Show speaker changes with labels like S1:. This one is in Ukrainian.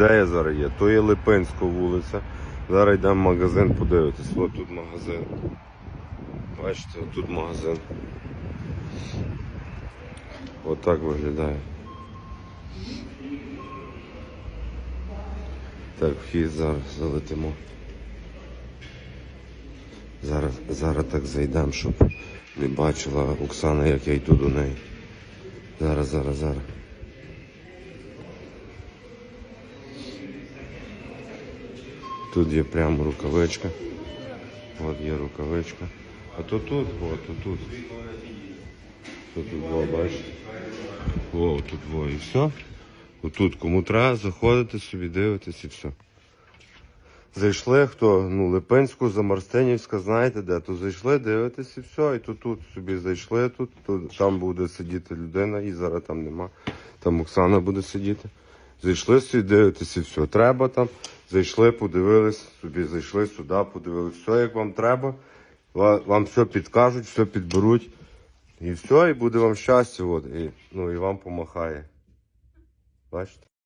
S1: де я зараз є? То є Липинська вулиця. Зараз йдемо в магазин подивитись. Ось тут магазин. Бачите, тут магазин. Отак виглядає. Так, вхід зараз залетимо. Зараз, зараз так зайдемо, щоб не бачила Оксана, як я йду до неї. Зараз, зараз, зараз. Тут є прямо рукавичка. От є рукавичка. А то тут, от, то тут. То тут, во, бачите? О, тут во, і все. Отут кому треба, заходите собі, дивитесь і все. Зайшли, хто, ну, Липинську, Замарстинівська, знаєте де, то зайшли, дивитесь і все. І тут, тут собі зайшли, тут, тут, там буде сидіти людина, і зараз там нема. Там Оксана буде сидіти. Зайшли собі, дивитесь і все. Треба там. Зайшли, подивились, собі зайшли сюди, подивились, все як вам треба. Вам все підкажуть, все підберуть. І все, і буде вам щастя, от, і, ну і вам помахає. Бачите?